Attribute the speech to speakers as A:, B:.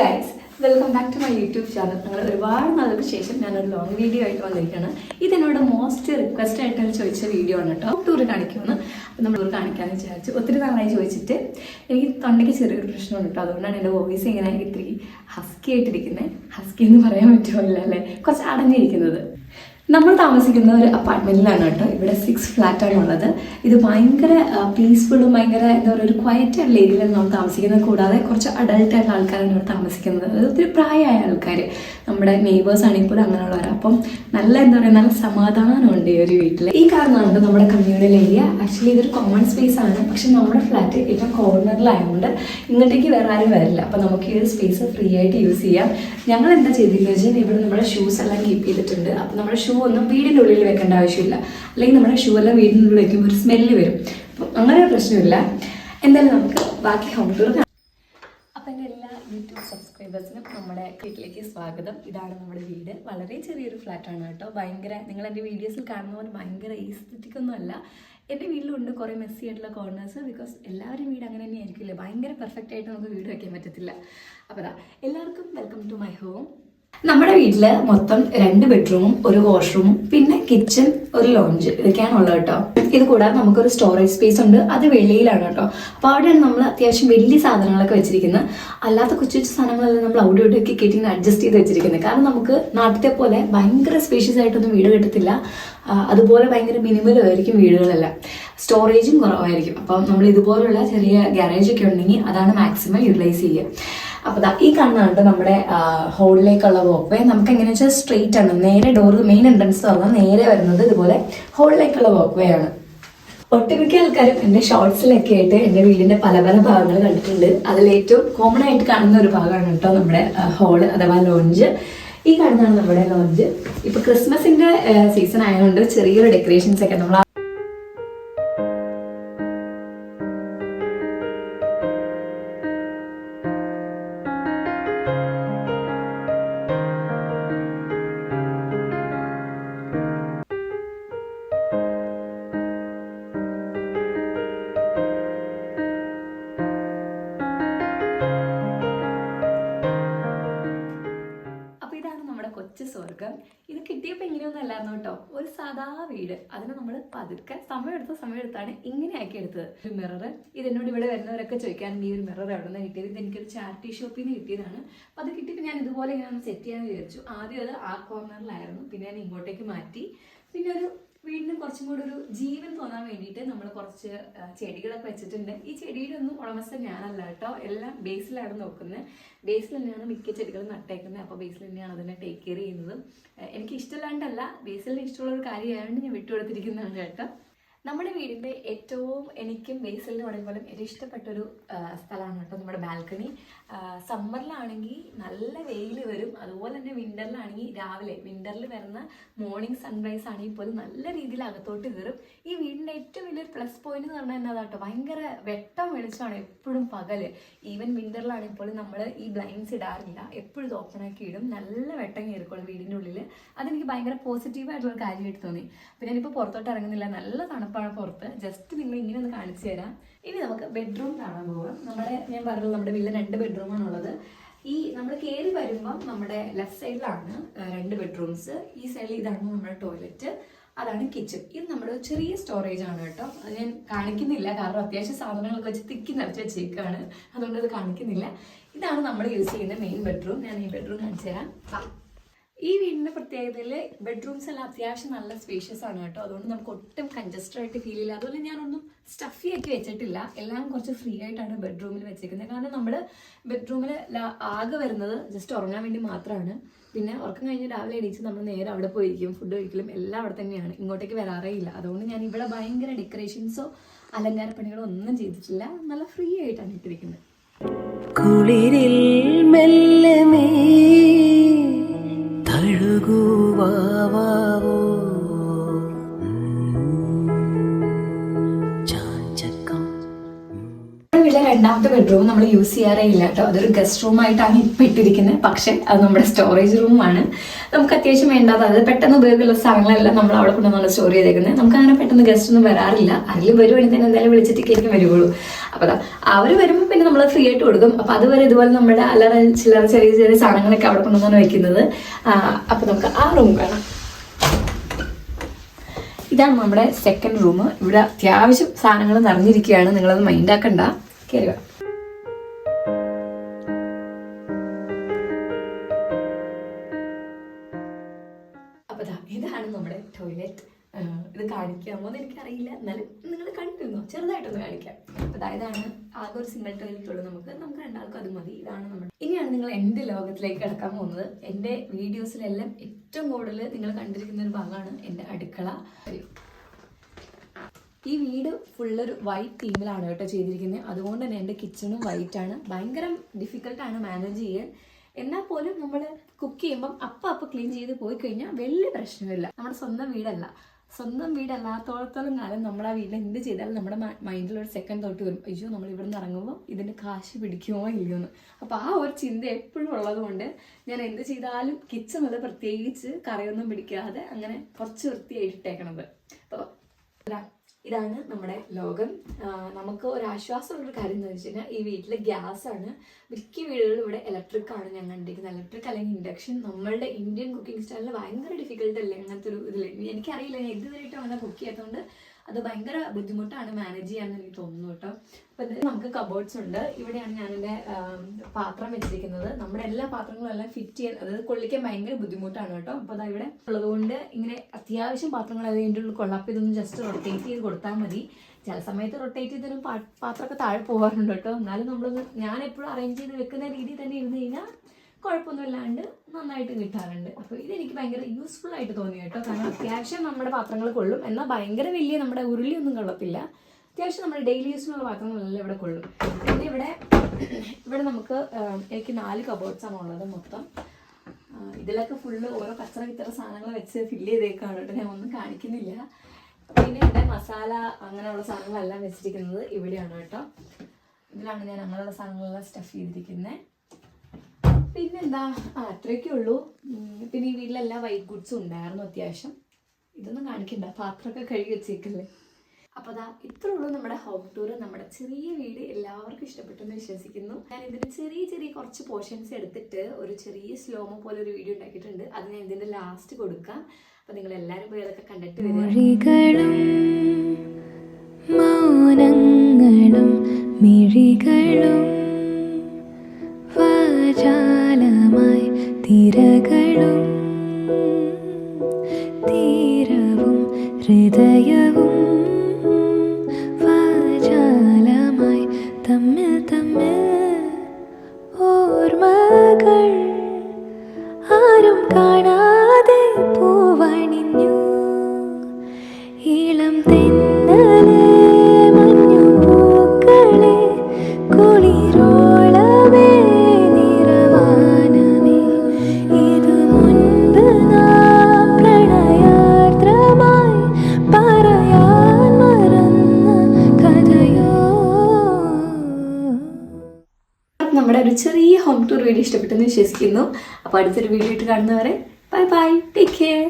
A: Guys welcome back to my YouTube channel നിങ്ങൾ ഒരുപാട് നാളുകൾക്ക് ശേഷം ഞാനൊരു ലോങ് വീഡിയോ ആയിട്ട് വന്നിരിക്കുകയാണ്. ഇതെന്നോട് മോസ്റ്റ് റിക്വസ്റ്റ് ആയിട്ട് ചോദിച്ച വീഡിയോ ആണ് കേട്ടോ. ടൂർ കാണിക്കുമെന്ന് നമ്മൾ ടൂർ കാണിക്കാമെന്ന് വിചാരിച്ചു. ഒത്തിരി നാളായി ചോദിച്ചിട്ട് എനിക്ക് തൊണ്ടയ്ക്ക് ചെറിയൊരു പ്രശ്നമുണ്ട് കേട്ടോ. അതുകൊണ്ടാണ് എന്റെ വോയിസ് ഇങ്ങനെ ഇത്തിരി ഹസ്കി ആയിട്ടിരിക്കുന്നത് ഹസ്കി എന്ന് പറയാൻ പറ്റുമല്ലോ അല്ലേ? കുറച്ച് അടഞ്ഞിരിക്കുന്നത്. നമ്മൾ താമസിക്കുന്ന ഒരു അപ്പാർട്ട്മെന്റിലാണ് കേട്ടോ. ഇവിടെ സിക്സ് ഫ്ലാറ്റാണ് ഉള്ളത്. ഇത് ഭയങ്കര പീസ്ഫുള്ളും ഭയങ്കര എന്താ പറയുക ഒരു ക്വയറ്റ് ആയിട്ടുള്ള ഏരിയയിലാണ് നമ്മൾ താമസിക്കുന്നത്. കൂടാതെ കുറച്ച് അഡൾട്ട് ആയിട്ടുള്ള ആൾക്കാരാണ് ഇവിടെ താമസിക്കുന്നത്. ഒത്തിരി പ്രായമായ ആൾക്കാർ നമ്മുടെ നെയ്ബേഴ്സ് ആണെങ്കിൽ പോലും അങ്ങനെയുള്ളവരാണ് അപ്പം നല്ല എന്താ പറയുക നല്ല സമാധാനമുണ്ട് ഈ ഒരു വീട്ടിൽ ഈ കാരണമാണ് നമ്മുടെ കമ്മ്യൂണൽ ഏരിയ ആക്ച്വലി ഇതൊരു കോമൺ സ്പേസ് ആണ്. പക്ഷെ നമ്മുടെ ഫ്ലാറ്റ് ഏറ്റവും കോർണറിലായതുകൊണ്ട് ഇങ്ങോട്ടേക്ക് വേറെ ആരും വരില്ല. അപ്പം നമുക്ക് ഈ ഒരു സ്പേസ് ഫ്രീ ആയിട്ട് യൂസ് ചെയ്യാം. ഞങ്ങൾ എന്താ ചെയ്തിരിക്കുന്നത് വെച്ചാൽ ഇവിടെ നമ്മുടെ ഷൂസ് എല്ലാം കീപ്പ് ചെയ്തിട്ടുണ്ട്. അപ്പം നമ്മുടെ ഷൂ ഒന്നും വീടിന്റെ ഉള്ളിൽ വെക്കേണ്ട ആവശ്യമില്ല. അല്ലെങ്കിൽ നമ്മുടെ ഷൂ എല്ലാം വീടിന്റെ ഉള്ളിൽ വെക്കുമ്പോൾ ഒരു സ്മെല്ല് വരും. അപ്പം അങ്ങനെ ഒരു പ്രശ്നമില്ല. എന്തായാലും നമുക്ക് ബാക്കി ഹോം ടൂർ സബ്സ്ക്രൈബേഴ്സിനും നമ്മുടെ വീട്ടിലേക്ക് സ്വാഗതം. ഇതാണ് നമ്മുടെ വീട്. വളരെ ചെറിയൊരു ഫ്ലാറ്റാണ് കേട്ടോ. ഭയങ്കര നിങ്ങൾ എന്റെ വീഡിയോസിൽ കാണുന്ന പോലെ ഭയങ്കര ഈസ്തറ്റിക് ഒന്നും അല്ല. എന്റെ വീട്ടിലുണ്ട് കുറേ മെസ്സി ആയിട്ടുള്ള കോർണേഴ്സ് ബിക്കോസ് എല്ലാവരും വീട് അങ്ങനെ തന്നെ ആയിരിക്കില്ലേ ഭയങ്കര പെർഫെക്റ്റ് ആയിട്ട് നമുക്ക് വീട് വയ്ക്കാൻ പറ്റത്തില്ല. അപ്പോൾ എല്ലാവർക്കും വെൽക്കം ടു മൈ ഹോം നമ്മുടെ വീട്ടിൽ മൊത്തം രണ്ട് ബെഡ്റൂമും ഒരു വാഷ്റൂമും പിന്നെ കിച്ചൺ ഒരു ലോഞ്ച് ഇതൊക്കെയാണ് ഉള്ളത് കേട്ടോ. ഇത് കൂടാതെ നമുക്കൊരു സ്റ്റോറേജ് സ്പേസ് ഉണ്ട്. അത് വെളിയിലാണ് കേട്ടോ. അപ്പോൾ അവിടെയാണ് നമ്മൾ അത്യാവശ്യം വലിയ സാധനങ്ങളൊക്കെ വെച്ചിരിക്കുന്നത്. അല്ലാത്ത കൊച്ചു കൊച്ചു സാധനങ്ങളെല്ലാം നമ്മൾ അവിടെ ഇവിടെയൊക്കെ കെട്ടി അഡ്ജസ്റ്റ് ചെയ്ത് വെച്ചിരിക്കുന്നത്. കാരണം നമുക്ക് നാട്ടിലത്തെ പോലെ ഭയങ്കര സ്പേഷ്യസ് ആയിട്ടൊന്നും വീട് കിട്ടത്തില്ല. അതുപോലെ ഭയങ്കര മിനിമലും ആയിരിക്കും വീടുകളെല്ലാം. സ്റ്റോറേജും കുറവായിരിക്കും. അപ്പം നമ്മൾ ഇതുപോലുള്ള ചെറിയ ഗ്യാരേജ് ഒക്കെ ഉണ്ടെങ്കിൽ അതാണ് മാക്സിമം യൂട്ടിലൈസ് ചെയ്യുക. അപ്പോൾ ഈ കാണുന്നതാണ് നമ്മുടെ ഹോളിലേക്കുള്ള വോക്ക് വേ നമുക്ക് എങ്ങനെയാ വെച്ചാൽ സ്ട്രെയിറ്റ് ആണ്. നേരെ ഡോർ മെയിൻ എൻട്രൻസ് തുറന്നാൽ നേരെ വരുന്നത് ഇതുപോലെ ഹോളിലേക്കുള്ള വോക്ക് വേ ആണ്. ഒട്ടുമിക്ക ആൾക്കാരും എന്റെ ഷോർട്സിലൊക്കെ ആയിട്ട് എന്റെ വീടിന്റെ പല പല ഭാഗങ്ങൾ കണ്ടിട്ടുണ്ട്. അതിൽ ഏറ്റവും കോമൺ ആയിട്ട് കാണുന്ന ഒരു ഭാഗമാണ് കേട്ടോ നമ്മുടെ ഹോൾ അഥവാ ലോഞ്ച് ഈ കാണുന്നതാണ് നമ്മുടെ ലോഞ്ച് ഇപ്പൊ ക്രിസ്മസിന്റെ സീസൺ ആയതുകൊണ്ട് ചെറിയൊരു ഡെക്കറേഷൻസ് ഒക്കെ നമ്മൾ അല്ലായിരുന്നു കേട്ടോ. ഒരു സാധാ വീട്. അതിന് നമ്മൾ പതുക്കെ സമയമെടുത്ത സമയമെടുത്താണ് ഇങ്ങനെ ആക്കി എടുത്തത് ഒരു മിറർ ഇതെന്നോട് ഇവിടെ വരുന്നവരൊക്കെ ചോദിക്കാൻ ഈ ഒരു മിറർ എവിടെ നിന്ന് കിട്ടിയത്? ഇത് എനിക്കൊരു ചാരിറ്റി ഷോപ്പിൽ നിന്ന് കിട്ടിയതാണ്. അപ്പൊ അത് കിട്ടിയിട്ട് ഞാൻ ഇതുപോലെ ഇങ്ങനെ ഒന്ന് സെറ്റ് ചെയ്യാന്ന് വിചാരിച്ചു. ആദ്യം അത് ആ കോർണറിലായിരുന്നു പിന്നെ ഞാൻ ഇങ്ങോട്ടേക്ക് മാറ്റി. പിന്നെ ഒരു വീടിന് കുറച്ചും കൂടി ഒരു ജീവൻ തോന്നാൻ വേണ്ടിയിട്ട് നമ്മൾ കുറച്ച് ചെടികളൊക്കെ വെച്ചിട്ടുണ്ട്. ഈ ചെടിയിലൊന്നും ഉടമസ്ഥ ഞാനല്ല കേട്ടോ. എല്ലാം ബേസിലാണ് നോക്കുന്നത്. ബേസിൽ തന്നെയാണ് മിക്ക ചെടികളും നട്ടേക്കുന്നത്. അപ്പോൾ ബേസിൽ തന്നെയാണ് അതിനെ ടേക്ക് കെയർ ചെയ്യുന്നത്. എനിക്ക് ഇഷ്ടമല്ലാണ്ടല്ല ബേസിലിന് ഇഷ്ടമുള്ള ഒരു കാര്യമായതുകൊണ്ട് ഞാൻ വിട്ടുകൊടുത്തിരിക്കുന്നതാണ് കേട്ടോ. നമ്മുടെ വീടിന്റെ ഏറ്റവും എനിക്കും ബേസിലിന് പറയുമ്പോഴും ഏറ്റവും ഇഷ്ടപ്പെട്ടൊരു സ്ഥലമാണ് കേട്ടോ നമ്മുടെ ബാൽക്കണി. സമ്മറിലാണെങ്കിൽ നല്ല വെയിൽ വരും. അതുപോലെ തന്നെ വിന്ററിലാണെങ്കിൽ രാവിലെ വിന്ററിൽ വരുന്ന മോർണിംഗ് സൺറൈസ് ആണെങ്കിൽ പോലും നല്ല രീതിയിൽ അകത്തോട്ട് കയറും. ഈ വീടിന്റെ ഏറ്റവും വലിയൊരു പ്ലസ് പോയിന്റ് എന്ന് പറഞ്ഞാൽ എന്നതാ കേട്ടോ? ഭയങ്കര വെട്ടം വെളിച്ചമാണ് എപ്പോഴും പകൽ. ഈവൻ വിന്ററിലാണെങ്കിൽ പോലും നമ്മൾ ഈ ബ്ലൈൻഡ്സ് ഇടാറില്ല. എപ്പോഴും ഓപ്പൺ ആക്കി ഇടും. നല്ല വെട്ടം കയറിക്കോളും വീടിന്റെ ഉള്ളിൽ അതെനിക്ക് ഭയങ്കര പോസിറ്റീവ് ആയിട്ടുള്ള ഒരു കാര്യമായിട്ട് തോന്നി. പിന്നെ ഞാനിപ്പോൾ പുറത്തോട്ട് ഇറങ്ങുന്നില്ല. നല്ല തണുപ്പാണ് പുറത്ത്. ജസ്റ്റ് നിങ്ങൾ ഇങ്ങനെ ഒന്ന് കാണിച്ചു തരാം. ഇനി നമുക്ക് ബെഡ്റൂം കാണാൻ പോകാം നമ്മുടെ ഞാൻ പറഞ്ഞു നമ്മുടെ വീട്ടിൽ രണ്ട് ബെഡ്റൂമാണ് ഉള്ളത് ഈ നമ്മൾ കയറി വരുമ്പം നമ്മുടെ ലെഫ്റ്റ് സൈഡിലാണ് രണ്ട് ബെഡ്റൂംസ് ഈ സൈഡിൽ ഇതാണ് നമ്മുടെ ടോയ്ലറ്റ് അതാണ് കിച്ചൺ ഇത് നമ്മുടെ ചെറിയ സ്റ്റോറേജ് ആണ് കേട്ടോ. അത് ഞാൻ കാണിക്കുന്നില്ല. കാരണം അത്യാവശ്യം സാധനങ്ങളൊക്കെ വെച്ച് തിക്കി നിറച്ച് വെച്ചേക്കാണ്. അതുകൊണ്ട് അത് കാണിക്കുന്നില്ല. ഇതാണ് നമ്മൾ യൂസ് ചെയ്യുന്ന മെയിൻ ബെഡ്റൂം ഞാൻ ഈ ബെഡ്റൂം കാണിച്ചു തരാം. ഈ വീടിന്റെ പ്രത്യേകതയിൽ ബെഡ്റൂംസ് എല്ലാം അത്യാവശ്യം നല്ല സ്പേഷ്യസ് ആണ് കേട്ടോ. അതുകൊണ്ട് നമുക്ക് ഒട്ടും കൺജസ്റ്റഡ് ആയിട്ട് ഫീൽ ഇല്ല. അതുപോലെ ഞാനൊന്നും സ്റ്റഫി ആക്കി വെച്ചിട്ടില്ല. എല്ലാം കുറച്ച് ഫ്രീ ആയിട്ടാണ് ബെഡ്റൂമിൽ വെച്ചേക്കുന്നത് കാരണം നമ്മൾ ബെഡ്റൂമിൽ ആകെ വരുന്നത് ജസ്റ്റ് ഉറങ്ങാൻ വേണ്ടി മാത്രമാണ് പിന്നെ ഉറക്കം കഴിഞ്ഞ് രാവിലെ എണീച്ച് നമ്മൾ നേരെ അവിടെ പോയിരിക്കും. ഫുഡ് കഴിക്കലും എല്ലാം അവിടെ തന്നെയാണ്. ഇങ്ങോട്ടേക്ക് വരാറേ ഇല്ല. അതുകൊണ്ട് ഞാൻ ഇവിടെ ഭയങ്കര ഡെക്കറേഷൻസോ അലങ്കാര പണികളോ ഒന്നും ചെയ്തിട്ടില്ല. നല്ല ഫ്രീ ആയിട്ടാണ് ഇട്ടിരിക്കുന്നത്
B: കുളിരിൽ മെല്ലമേ
A: বাবা രണ്ടാമത്തെ ബെഡ്റൂം നമ്മൾ യൂസ് ചെയ്യാറേ ഇല്ല കേട്ടോ അതൊരു ഗസ്റ്റ് റൂം ആയിട്ടാണ് ഇപ്പം ഇട്ടിരിക്കുന്നത്. പക്ഷേ അത് നമ്മുടെ സ്റ്റോറേജ് റൂമാണ് നമുക്ക് അത്യാവശ്യം വേണ്ടാത്ത അത് പെട്ടെന്ന് ഉപയോഗമുള്ള സാധനങ്ങളെല്ലാം നമ്മൾ അവിടെ കൊണ്ട് നമ്മൾ സ്റ്റോർ ചെയ്തേക്കുന്നത്. നമുക്ക് അങ്ങനെ പെട്ടെന്ന് ഗസ്റ്റ് ഒന്നും വരാറില്ല. അതിൽ വരുവാണെങ്കിൽ തന്നെ എന്തായാലും വിളിച്ചിട്ട് കേൾക്കും വരുവുള്ളൂ. അപ്പോൾ അവർ വരുമ്പോൾ പിന്നെ നമ്മൾ ഫ്രീ ആയിട്ട് കൊടുക്കും. അപ്പൊ അതുവരെ ഇതുപോലെ നമ്മുടെ അല്ലറ ചില്ലറ ചെറിയ ചെറിയ സാധനങ്ങളൊക്കെ അവിടെ കൊണ്ടുവന്നാണ് വെക്കുന്നത്. അപ്പോൾ അപ്പൊ നമുക്ക് ആ റൂം കാണാം. ഇതാണ് നമ്മുടെ സെക്കൻഡ് റൂം ഇവിടെ അത്യാവശ്യം സാധനങ്ങൾ നിറഞ്ഞിരിക്കുകയാണ്. നിങ്ങളത് മൈൻഡാക്കണ്ട കയറി വാ അപ്പൊ ദാ ഇതാണ് നമ്മുടെ ടോയ്ലറ്റ് ഇത് കാണിക്കാമോ എന്ന് എനിക്കറിയില്ല. എന്നാലും നിങ്ങൾ കണ്ടിരുന്നോ? ചെറുതായിട്ടൊന്ന് കാണിക്കാം. അതായതാണ് ആകെ ഒരു സിംഗിൾ ടോയ്ലറ്റ് ഉള്ളൂ. നമുക്ക് നമുക്ക് രണ്ടാൾക്കും അത് മതി. ഇതാണ് നമ്മുടെ ഇനിയാണ് നിങ്ങൾ എന്റെ ലോകത്തിലേക്ക് കിടക്കാൻ പോകുന്നത്. എന്റെ വീഡിയോസിലെല്ലാം ഏറ്റവും കൂടുതൽ നിങ്ങൾ കണ്ടിരിക്കുന്ന ഒരു ഭാഗമാണ് എന്റെ അടുക്കള. ഈ വീട് ഫുള്ളൊരു വൈറ്റ് തീമിലാണ് കേട്ടോ ചെയ്തിരിക്കുന്നത്. അതുകൊണ്ട് തന്നെ എന്റെ കിച്ചണും ആണ്. ഭയങ്കര ഡിഫിക്കൽട്ടാണ് മാനേജ് ചെയ്യാൻ. എന്നാൽ പോലും നമ്മൾ കുക്ക് ചെയ്യുമ്പം അപ്പം അപ്പം ക്ലീൻ ചെയ്ത് പോയി കഴിഞ്ഞാൽ വലിയ പ്രശ്നമില്ല. നമ്മുടെ സ്വന്തം വീടല്ല. സ്വന്തം വീടല്ലാത്തോളത്തോളം കാലം നമ്മൾ ആ വീട്ടിൽ എന്ത് ചെയ്താലും നമ്മുടെ മൈൻഡിൽ ഒരു സെക്കൻഡ് തൊട്ട് വരും. അയ്യോ നമ്മൾ ഇവിടെ നിന്ന് ഇറങ്ങുമ്പോൾ ഇതിന് കാശ് പിടിക്കുമോ ഇല്ലയോ എന്ന്. അപ്പോൾ ആ ഒരു ചിന്ത എപ്പോഴും ഉള്ളതുകൊണ്ട് ഞാൻ എന്ത് ചെയ്താലും കിച്ചൺ അത് പ്രത്യേകിച്ച് കറിയൊന്നും പിടിക്കാതെ അങ്ങനെ കുറച്ച് വൃത്തിയായിട്ടേക്കണത് അപ്പോൾ ഇതാണ് നമ്മുടെ ലോകം. നമുക്ക് ഒരു ആശ്വാസമുള്ളൊരു കാര്യം എന്ന് വെച്ച് കഴിഞ്ഞാൽ ഈ വീട്ടിൽ ഗ്യാസ് ആണ് മിക്ക വീടുകളിലും ഇവിടെ ഇലക്ട്രിക് ആണ് ഞാൻ കണ്ടിരിക്കുന്നത്. ഇലക്ട്രിക് അല്ലെങ്കിൽ ഇൻഡക്ഷൻ നമ്മളുടെ ഇന്ത്യൻ കുക്കിംഗ് സ്റ്റൈലിൽ ഭയങ്കര ഡിഫിക്കൽട്ട് അല്ലേ അങ്ങനത്തെ ഒരു ഇതിൽ എനിക്കറിയില്ല ഞാൻ ഇതുവരെയായിട്ടും അങ്ങനെ കുക്ക് ചെയ്യാത്തതുകൊണ്ട് അത് ഭയങ്കര ബുദ്ധിമുട്ടാണ് മാനേജ് ചെയ്യാൻ എനിക്ക് തോന്നുന്നു കേട്ടോ. അപ്പം നമുക്ക് കബോർഡ്സ് ഉണ്ട്. ഇവിടെയാണ് ഞാൻ എന്റെ പാത്രം വെച്ചിരിക്കുന്നത്. നമ്മുടെ എല്ലാ പാത്രങ്ങളും എല്ലാം ഫിറ്റ് ചെയ്യാൻ അതായത് കൊള്ളിക്കാൻ ഭയങ്കര ബുദ്ധിമുട്ടാണ് കേട്ടോ. അപ്പോൾ അതാ ഇവിടെ ഉള്ളതുകൊണ്ട് ഇങ്ങനെ അത്യാവശ്യം പാത്രങ്ങൾ അതിന്റെ ഉള്ളിൽ കൊള്ളാം. ഇതൊന്ന് ജസ്റ്റ് റൊട്ടേറ്റ് ചെയ്ത് കൊടുത്താൽ മതി. ചില സമയത്ത് റൊട്ടേറ്റ് ചെയ്തതിനും പാത്രമൊക്കെ താഴെ പോകാറുണ്ട് കേട്ടോ. എന്നാലും നമ്മളൊന്ന് ഞാൻ എപ്പോഴും അറേഞ്ച് ചെയ്ത് വെക്കുന്ന രീതിയിൽ തന്നെ ഇരുന്ന് കഴിഞ്ഞാൽ കുഴപ്പമൊന്നുമില്ലാണ്ട് നന്നായിട്ട് കിട്ടാറുണ്ട്. അപ്പോൾ ഇതെനിക്ക് ഭയങ്കര യൂസ്ഫുൾ ആയിട്ട് തോന്നി കേട്ടോ. കാരണം അത്യാവശ്യം നമ്മുടെ പാത്രങ്ങൾ കൊള്ളും. എന്നാൽ ഭയങ്കര വലിയ നമ്മുടെ ഉരുളിയൊന്നും കൊള്ളത്തില്ല. അത്യാവശ്യം നമ്മുടെ ഡെയിലി യൂസിനുള്ള പാത്രങ്ങളെല്ലാം ഇവിടെ കൊള്ളും. പിന്നെ ഇവിടെ ഇവിടെ നമുക്ക് എനിക്ക് നാല് കബോർഡ്സ് ആണ് ഉള്ളത് മൊത്തം. ഇതിലൊക്കെ ഫുള്ള് ഓരോ കച്ചറ കിച്ചറ സാധനങ്ങൾ വെച്ച് ഫില്ല് ചെയ്തേക്കാണ് കേട്ടോ. ഞാൻ ഒന്നും കാണിക്കുന്നില്ല. പിന്നെ ഇവിടെ മസാല അങ്ങനെയുള്ള സാധനങ്ങളെല്ലാം വെച്ചിരിക്കുന്നത് ഇവിടെയാണ് കേട്ടോ. ഇതിലാണ് ഞാൻ അങ്ങനെയുള്ള സാധനങ്ങളെല്ലാം സ്റ്റഫ് ചെയ്തിരിക്കുന്നത് പിന്നെന്താ? ആ അത്രയൊക്കെ ഉള്ളൂ. പിന്നെ ഈ വീട്ടിലെല്ലാ വൈറ്റ് ഗുഡ്സും ഉണ്ടായിരുന്നു അത്യാവശ്യം. ഇതൊന്നും കാണിക്കണ്ട. പാത്രമൊക്കെ കഴുകി വെച്ചേക്കല്ലേ. അപ്പോൾ അതാ ഇത്ര ഉള്ളൂ നമ്മുടെ ഹോം ടൂർ നമ്മുടെ ചെറിയ വീട് എല്ലാവർക്കും ഇഷ്ടപ്പെട്ടെന്ന് വിശ്വസിക്കുന്നു. ഞാൻ ഇതിന് ചെറിയ ചെറിയ കുറച്ച് പോർഷൻസ് എടുത്തിട്ട് ഒരു ചെറിയ സ്ലോമോ പോലെ ഒരു വീഡിയോ ഉണ്ടാക്കിയിട്ടുണ്ട്. അത് ഞാൻ ഇതിന്റെ ലാസ്റ്റ് കൊടുക്കാം. അപ്പോൾ നിങ്ങൾ എല്ലാവരും പോയി അതൊക്കെ കണ്ടിട്ട് വരിക.
B: മൗനങ്ങളും മിഴികളും വാചാലമായി തിരകളും തീരവും ഹൃദയവും
A: വിശ്വസിക്കുന്നു. അപ്പോൾ അടുത്തൊരു വീഡിയോ ഇട്ട് കാണുന്നവരെ ബൈ ബൈ ടേക്ക് കെയർ